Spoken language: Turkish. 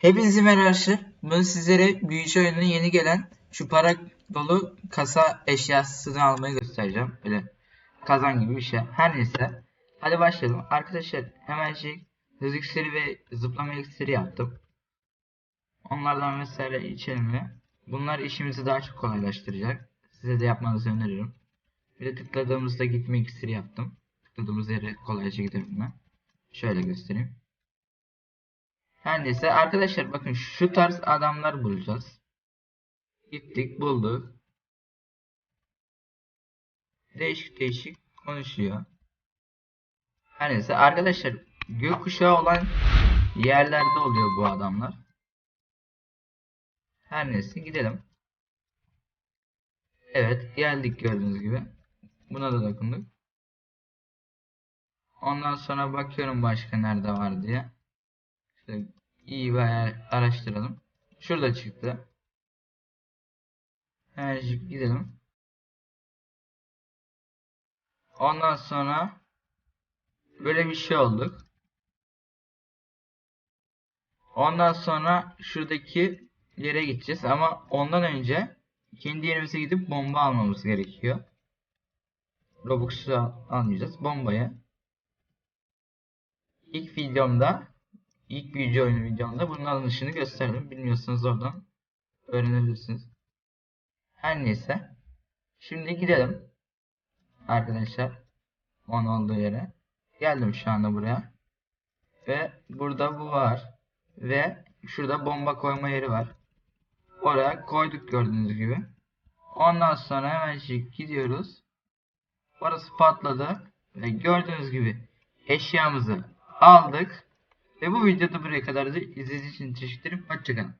Hepinize merhaba. Bugün sizlere büyücü oyununa yeni gelen şu para dolu kasa eşyasını almayı göstereceğim. Böyle kazan gibi bir şey. Her neyse. Hadi başlayalım. Arkadaşlar hemen şey hız iksiri ve zıplama iksiri yaptım. Onlardan mesela içelim ve bunlar işimizi daha çok kolaylaştıracak. Size de yapmanızı öneririm. Bir de tıkladığımızda gitme iksiri yaptım. Tıkladığımız yere kolayca gidebilme. Şöyle göstereyim. Her neyse arkadaşlar bakın şu tarz adamlar bulacağız. Gittik bulduk. Değişik değişik konuşuyor. Her neyse arkadaşlar gökkuşağı olan yerlerde oluyor bu adamlar. Her neyse gidelim. Evet geldik gördüğünüz gibi. Buna da dokunduk. Ondan sonra bakıyorum başka nerede var diye. İşte iyi bayağı araştıralım. Şurada çıktı. Hemen gidelim. Ondan sonra böyle bir şey olduk. Ondan sonra şuradaki yere gideceğiz ama ondan önce kendi yerimize gidip bomba almamız gerekiyor. Robux'u almayacağız. Bombayı. İlk videomda ilk büyücü oyunu videomda bunun alınışını gösterdim. Bilmiyorsanız oradan öğrenebilirsiniz. Her neyse. Şimdi gidelim. Arkadaşlar. Onun olduğu yere. Geldim şu anda buraya. Ve burada bu var. Ve şurada bomba koyma yeri var. Oraya koyduk gördüğünüz gibi. Ondan sonra hemen gidiyoruz. Orası patladı. Ve gördüğünüz gibi eşyamızı aldık. Ve bu videoda buraya kadar da izlediğiniz için teşekkür ederim. Hoşçakalın.